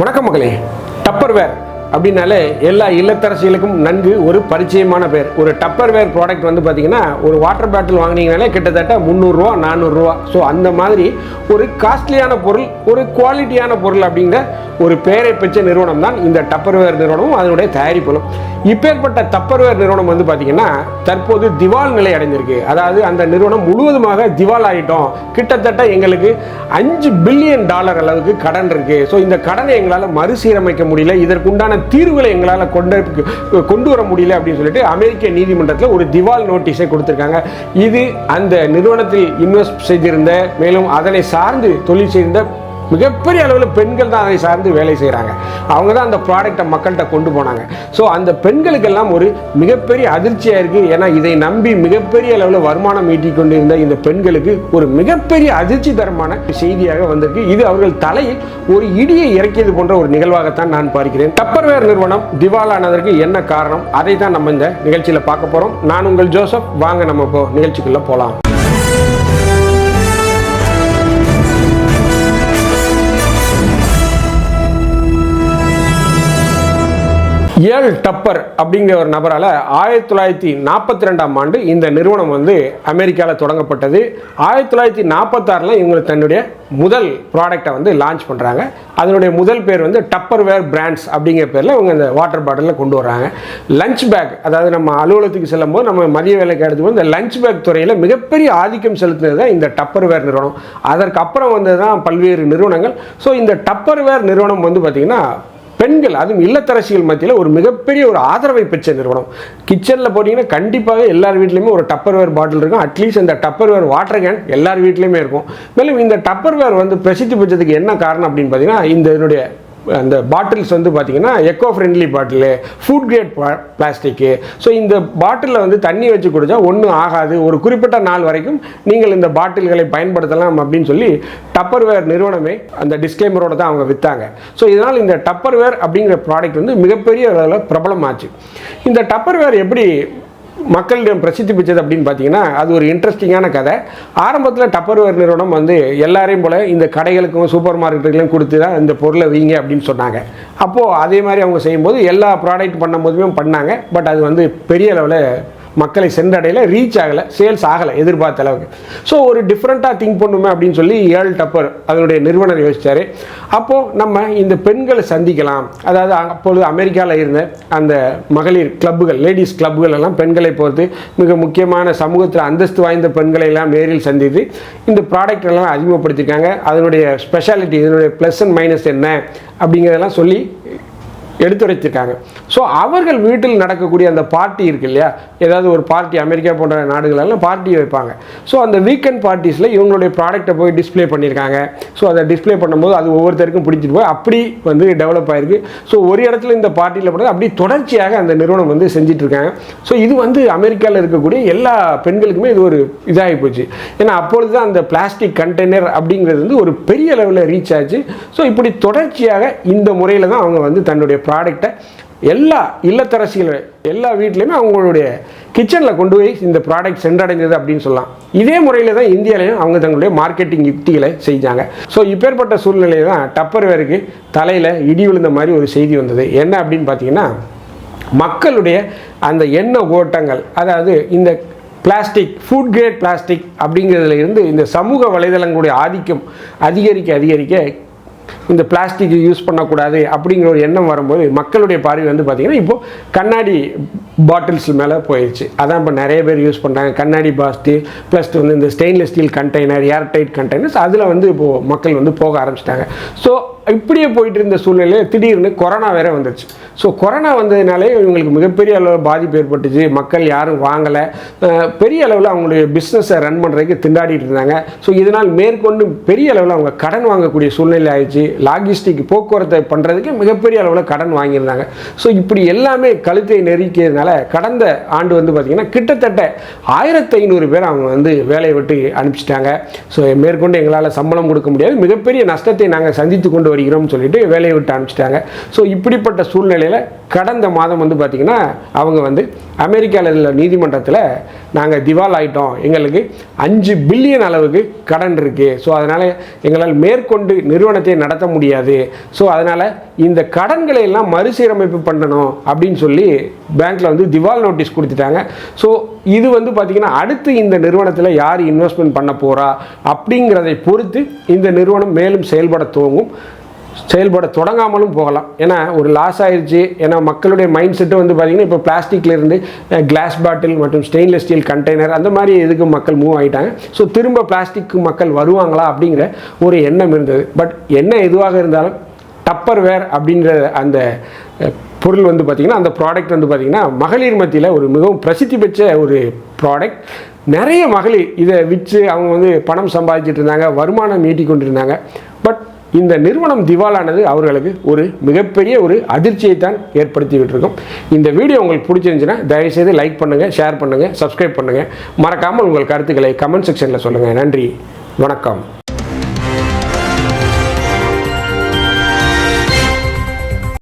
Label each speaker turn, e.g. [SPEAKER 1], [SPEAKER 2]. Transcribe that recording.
[SPEAKER 1] வணக்கம் மகளே. டப்பர்வேர் அப்படின்னாலே எல்லா இல்லத்தரசிகளுக்கும் நன்கு ஒரு பரிச்சயமான பேர். ஒரு டப்பர்வேர் ப்ராடக்ட் வந்து பார்த்தீங்கன்னா ஒரு வாட்டர் பாட்டில் வாங்கினீங்கனாலே கிட்டத்தட்ட முந்நூறுரூவா நானூறுரூவா ஸோ அந்த மாதிரி ஒரு காஸ்ட்லியான பொருள் ஒரு குவாலிட்டியான பொருள் அப்படிங்கிற ஒரு பெயரை பெற்ற நிறுவனம் தான் இந்த டப்பர்வேர் நிறுவனமும் அதனுடைய தயாரிப்புகளும். இப்பேற்பட்ட டப்பர்வேர் நிறுவனம் வந்து பார்த்தீங்கன்னா தற்போது திவால் நிலை அடைஞ்சிருக்கு அதாவது அந்த நிறுவனம் முழுவதுமாக திவால் ஆகிட்டோம் கிட்டத்தட்ட எங்களுக்கு அஞ்சு பில்லியன் டாலர் அளவுக்கு கடன் இருக்குது ஸோ இந்த கடனை எங்களால் மறுசீரமைக்க முடியல. இதற்குண்டான தீர்வுகளை எங்களால் கொண்டு கொண்டு வர முடியல அப்படின்னு சொல்லிட்டு அமெரிக்க நீதிமன்றத்தில் ஒரு திவால் நோட்டீஸை கொடுத்துருக்காங்க. இது அந்த நிறுவனத்தில் இன்வெஸ்ட் செய்திருந்த மேலும் அதனை சார்ந்து தொழில் செய்திருந்த மிகப்பெரிய அளவில் பெண்கள் தான் அதை சார்ந்து வேலை செய்கிறாங்க அவங்க தான் அந்த ப்ராடக்டை மக்கள்கிட்ட கொண்டு போனாங்க. ஸோ அந்த பெண்களுக்கெல்லாம் ஒரு மிகப்பெரிய அதிர்ச்சியாக இருக்குது ஏன்னா இதை நம்பி மிகப்பெரிய அளவில் வருமானம் ஈட்டிக் கொண்டிருந்த இந்த பெண்களுக்கு ஒரு மிகப்பெரிய அதிர்ச்சி தரமான செய்தியாக வந்திருக்கு. இது அவர்கள் தலையில் ஒரு இடியை இறக்கியது போன்ற ஒரு நிகழ்வாகத்தான் நான் பார்க்கிறேன். டப்பர்வேர் நிறுவனம் திவாலானதற்கு என்ன காரணம்? அதை தான் நம்ம இந்த நிகழ்ச்சியில் பார்க்க போகிறோம் நான் உங்கள் ஜோசப். வாங்க நம்ம இப்போ நிகழ்ச்சிக்குள்ளே போகலாம் ஏல் டப்பர் அப்படிங்கிற ஒரு நபரால் ஆயிரத்தி தொள்ளாயிரத்தி நாற்பத்தி ரெண்டாம் ஆண்டு இந்த நிறுவனம் வந்து அமெரிக்காவில் தொடங்கப்பட்டது. ஆயிரத்தி தொள்ளாயிரத்தி நாற்பத்தாறில் இவங்க தன்னுடைய முதல் ப்ராடக்டை வந்து லான்ச் பண்ணுறாங்க அதனுடைய முதல் பேர் வந்து டப்பர் வேர் பிராண்ட்ஸ் அப்படிங்கிற பேரில் இவங்க இந்த வாட்டர் பாட்டிலில் கொண்டு வர்றாங்க. லஞ்ச் பேக் அதாவது நம்ம அலுவலகத்துக்கு செல்லும் போது நம்ம மதிய வேலைக்கு எடுத்தும்போது இந்த லஞ்ச் பேக் துறையில் மிகப்பெரிய ஆதிக்கம் செலுத்தினது தான் இந்த டப்பர் வேர் நிறுவனம். அதற்கு அப்புறம் வந்தது தான் பல்வேறு நிறுவனங்கள். ஸோ இந்த டப்பர் வேர் நிறுவனம் வந்து பார்த்திங்கன்னா பெண்கள் அதுவும் இல்லத்தரசிகள் மத்தியில் ஒரு மிகப்பெரிய ஒரு ஆதரவை பெற்ற நிறுவனம். கிச்சனில் போட்டிங்கன்னா கண்டிப்பாக எல்லார் வீட்லேயுமே ஒரு டப்பர்வேர் பாட்டில் இருக்கும். அட்லீஸ்ட் அந்த டப்பர்வேர் வாட்டர் கேன் எல்லார் வீட்லேயுமே இருக்கும். மேலும் இந்த டப்பர்வேர் வந்து பிரசித்தி பெற்றதுக்கு என்ன காரணம் அப்படின்னு பார்த்தீங்கன்னா இந்த இதனுடைய அந்த பாட்டில்ஸ் வந்து பார்த்தீங்கன்னா eco friendly bottle food grade plastic so இந்த பாட்டிலில் வந்து தண்ணி வச்சு குடித்தா ஒன்றும் ஆகாது. ஒரு குறிப்பிட்ட நாள் வரைக்கும் நீங்கள் இந்த பாட்டில்களை பயன்படுத்தலாம் அப்படின்னு சொல்லி டப்பர்வேர் நிறுவனமே அந்த டிஸ்க்ளைமரோட தான் அவங்க விற்றாங்க ஸோ இதனால் இந்த டப்பர்வேர் அப்படிங்கிற ப்ராடக்ட் வந்து மிகப்பெரிய அளவில் பிரபலமாச்சு. இந்த டப்பர்வேர் எப்படி மக்களிடம் பிரசித்தி பெற்றது அப்படின்னு பார்த்தீங்கன்னா அது ஒரு இன்ட்ரெஸ்டிங்கான கதை. ஆரம்பத்தில் டப்பர்வேர் நிறுவனம் வந்து எல்லாரையும் போல் இந்த கடைகளுக்கும் சூப்பர் மார்க்கெட்டுகளையும் கொடுத்து தான் இந்த பொருளை வீங்க அப்படின்னு சொன்னாங்க. அப்போது அதே மாதிரி அவங்க செய்யும்போது எல்லா ப்ராடக்ட் பண்ணும் போதுமே பண்ணாங்க. பட் அது வந்து பெரிய லெவலில் மக்களை சென்றடையில ரீச் ஆகலை சேல்ஸ் ஆகலை எதிர்பார்த்த அளவுக்கு. ஸோ ஒரு டிஃப்ரெண்ட்டாக திங்க் பண்ணுமே அப்படின்னு சொல்லி ஏழு டப்பர் அதனுடைய நிறுவனர் யோசித்தார் அப்போது நம்ம இந்த பெண்களை சந்திக்கலாம். அதாவது அப்பொழுது அமெரிக்காவில் இருந்த அந்த மகளிர் கிளப்புகள் லேடிஸ் கிளப்புகள் எல்லாம் பெண்களை பொறுத்து மிக முக்கியமான சமூகத்தில் அந்தஸ்து வாய்ந்த பெண்களை எல்லாம் நேரில் சந்தித்து இந்த ப்ராடக்ட் எல்லாம் அறிமுகப்படுத்தியிருக்காங்க அதனுடைய ஸ்பெஷாலிட்டி இதனுடைய ப்ளஸ் அண்ட் மைனஸ் என்ன? அப்படிங்கிறதெல்லாம் சொல்லி எடுத்துரைத்திருக்காங்க. ஸோ அவர்கள் வீட்டில் நடக்கக்கூடிய அந்த பார்ட்டி இருக்கு இல்லையா? ஏதாவது ஒரு பார்ட்டி அமெரிக்கா போன்ற நாடுகளெல்லாம் பார்ட்டி வைப்பாங்க. ஸோ அந்த வீக்கெண்ட் பார்ட்டிஸில் இவங்களுடைய ப்ராடக்ட்டை போய் டிஸ்ப்ளே பண்ணியிருக்காங்க. ஸோ அதை டிஸ்ப்ளே பண்ணும்போது அது ஒவ்வொருத்தருக்கும் பிடிச்சிட்டு போய் அப்படி வந்து டெவலப் ஆயிருக்கு. ஸோ ஒரு இடத்துல இந்த பார்ட்டியில் போனது அப்படி தொடர்ச்சியாக அந்த நிறுவனம் வந்து செஞ்சிட்ருக்காங்க. ஸோ இது வந்து அமெரிக்காவில் இருக்கக்கூடிய எல்லா பெண்களுக்குமே இது ஒரு இதாகி போச்சு. ஏன்னா அப்பொழுது தான் அந்த பிளாஸ்டிக் கண்டெய்னர் அப்படிங்கிறது வந்து ஒரு பெரிய லெவலில் ரீச் ஆச்சு. ஸோ இப்படி தொடர்ச்சியாக இந்த முறையில் தான் அவங்க வந்து தன்னுடைய ப்ராடக்டை எல்லா இல்லத்தரசிகள் எல்லா வீட்லேயுமே அவங்களுடைய கிச்சனில் கொண்டு போய் இந்த ப்ராடக்ட் சென்றடைந்தது அப்படின்னு சொல்லலாம். இதே முறையில் தான் இந்தியாவிலையும் அவங்க தங்களுடைய மார்க்கெட்டிங் யுக்திகளை செஞ்சாங்க. ஸோ இப்பேற்பட்ட சூழ்நிலையில் தான் டப்பர்வேருக்கு தலையில் இடி விழுந்த மாதிரி ஒரு செய்தி வந்தது. என்ன அப்படின்னு பார்த்தீங்கன்னா மக்களுடைய அந்த எண்ண ஓட்டங்கள் அதாவது இந்த பிளாஸ்டிக் ஃபுட் கிரேட் பிளாஸ்டிக் அப்படிங்கிறதுல இருந்து இந்த சமூக வலைதளங்களுடைய ஆதிக்கம் அதிகரிக்க அதிகரிக்க இந்த பிளாஸ்டிக் யூஸ் பண்ணக்கூடாது அப்படிங்கிற ஒரு எண்ணம் வரும்போது மக்களுடைய பார்வை வந்து பார்த்திங்கன்னா இப்போது கண்ணாடி பாட்டில்ஸ் மேலே போயிடுச்சு அதான் இப்போ நிறைய பேர் யூஸ் பண்ணுறாங்க கண்ணாடி பாஸ்டி ப்ளஸ் வந்து இந்த stainless steel container airtight containers அதில் வந்து இப்போது மக்கள் வந்து போக ஆரம்பிச்சிட்டாங்க. ஸோ இப்படியே போயிட்டு இருந்த சூழ்நிலையில் திடீர்னு கொரோனா வேற வந்துச்சு ஸோ கொரோனா வந்ததுனாலே இவங்களுக்கு மிகப்பெரிய அளவில் பாதிப்பு ஏற்பட்டுச்சு. மக்கள் யாரும் வாங்கலை. பெரிய அளவில் அவங்களுடைய பிஸ்னஸை ரன் பண்ணுறதுக்கு திண்டாடிட்டு இருந்தாங்க. ஸோ இதனால் மேற்கொண்டு பெரிய அளவில் அவங்க கடன் வாங்கக்கூடிய சூழ்நிலை ஆயிடுச்சு. லாகிஸ்டிக் போக்குவரத்தை பண்ணுறதுக்கு மிகப்பெரிய அளவில் கடன் வாங்கியிருந்தாங்க. ஸோ இப்படி எல்லாமே கழுத்தை நெருக்கியதுனால கடந்த ஆண்டு வந்து பார்த்திங்கன்னா கிட்டத்தட்ட ஆயிரத்தி ஐநூறு பேர் அவங்க வந்து வேலையை விட்டு அனுப்பிச்சிட்டாங்க. ஸோ மேற்கொண்டு எங்களால் சம்பளம் கொடுக்க முடியாது. மிகப்பெரிய நஷ்டத்தை நாங்கள் சந்தித்து கொண்டு வருகிறோம்னு சொல்லிட்டு வேலையை விட்டு அனுப்பிச்சிட்டாங்க. ஸோ இப்படிப்பட்ட சூழ்நிலையில் கடந்த மாதம் வந்து பார்த்திங்கன்னா அவங்க வந்து அமெரிக்காவில் உள்ள நீதிமன்றத்தில் நாங்கள் திவால் ஆகிட்டோம் எங்களுக்கு அஞ்சு பில்லியன் அளவுக்கு கடன் இருக்குது ஸோ அதனால் எங்களால் மேற்கொண்டு நிறுவனத்தை நடத்த முடியாது. ஸோ அதனால் இந்த கடன்களை எல்லாம் மறுசீரமைப்பு பண்ணணும் அப்படின்னு சொல்லி பேங்க்கில் வந்து திவால் நோட்டீஸ் கொடுத்துட்டாங்க. ஸோ இது வந்து பார்த்தீங்கன்னா அடுத்து இந்த நிறுவனத்தில் யார் இன்வெஸ்ட்மெண்ட் பண்ண போகிறா அப்படிங்கிறதை பொறுத்து இந்த நிறுவனம் மேலும் செயல்பட துவங்கும். செயல்பட தொடங்காமலும் போகலாம். ஏன்னா ஒரு லாஸ் ஆயிடுச்சு ஏன்னா மக்களுடைய மைண்ட் செட்டு வந்து பார்த்தீங்கன்னா இப்போ பிளாஸ்டிக்லேருந்து கிளாஸ் பாட்டில் மற்றும் ஸ்டெயின்லெஸ் ஸ்டீல் கண்டெய்னர் அந்த மாதிரி இதுக்கு மக்கள் மூவ் ஆகிட்டாங்க ஸோ திரும்ப பிளாஸ்டிக்கு மக்கள் வருவாங்களா அப்படிங்கிற ஒரு எண்ணம் இருந்தது. பட் என்ன எதுவாக இருந்தாலும் டப்பர் வேர் அப்படின்ற அந்த பொருள் வந்து பார்த்திங்கன்னா அந்த ப்ராடக்ட் வந்து பார்த்திங்கன்னா மகளிர் மத்தியில் ஒரு மிகவும் பிரசித்தி பெற்ற ஒரு ப்ராடக்ட் நிறைய மகளிர் இதை விற்று அவங்க வந்து பணம் சம்பாதிச்சிட்டு இருந்தாங்க வருமானம் ஈட்டி கொண்டிருந்தாங்க. பட் இந்த நிறுவனம் திவாலானது அவர்களுக்கு ஒரு மிகப்பெரிய ஒரு அதிர்ச்சியை தான் ஏற்படுத்தி விட்டுருக்கும் இந்த வீடியோ உங்களுக்கு பிடிச்சிருந்துச்சுன்னா தயவுசெய்து லைக் பண்ணுங்கள் ஷேர் பண்ணுங்கள் சப்ஸ்கிரைப் பண்ணுங்கள் மறக்காமல் உங்கள் கருத்துக்களை கமெண்ட் செக்ஷனில் சொல்லுங்கள் நன்றி வணக்கம்.